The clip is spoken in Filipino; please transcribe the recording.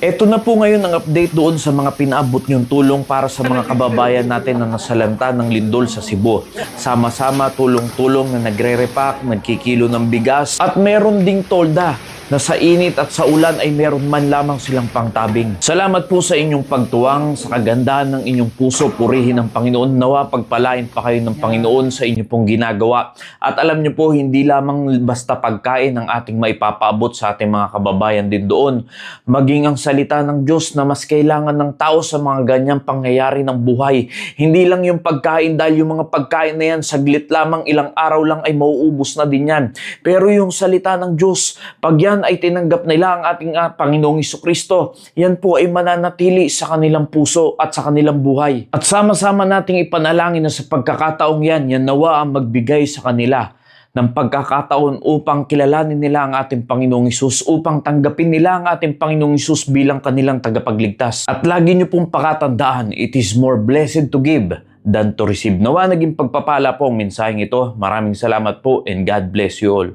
Ito na po ngayon ang update doon sa mga pinaabot niyong tulong para sa mga kababayan natin na nasalanta ng lindol sa Cebu. Sama-sama tulong-tulong na nagre-repack, nagkikilo ng bigas at meron ding tolda na sa init at sa ulan ay meron man lamang silang pangtabing. Salamat po sa inyong pagtuwang, sa kagandahan ng inyong puso, purihin ng Panginoon. Nawa pagpalain pa kayo ng Panginoon sa inyo pong ginagawa. At alam niyo po, hindi lamang basta pagkain ang ating maipapaabot sa ating mga kababayan din doon. Maging ang salita ng Diyos na mas kailangan ng tao sa mga ganyang pangyayari ng buhay. Hindi lang yung pagkain dahil yung mga pagkain na yan, saglit lamang, ilang araw lang ay mauubos na din yan. Pero yung salita ng Diyos, pag yan ay tinanggap nila ang ating ah, Panginoong Kristo, yan po ay mananatili sa kanilang puso at sa kanilang buhay. At sama-sama nating ipanalangin na sa pagkakataong yan, yan nawa ang magbigay sa kanila ng pagkakataon upang kilalanin nila ang ating Panginoong Isus, upang tanggapin nila ang ating Panginoong Isus bilang kanilang tagapagligtas. At lagi niyo pong pakatandaan, it is more blessed to give than to receive. Nawa naging pagpapala po ang mensaheng ito. Maraming salamat po and God bless you all.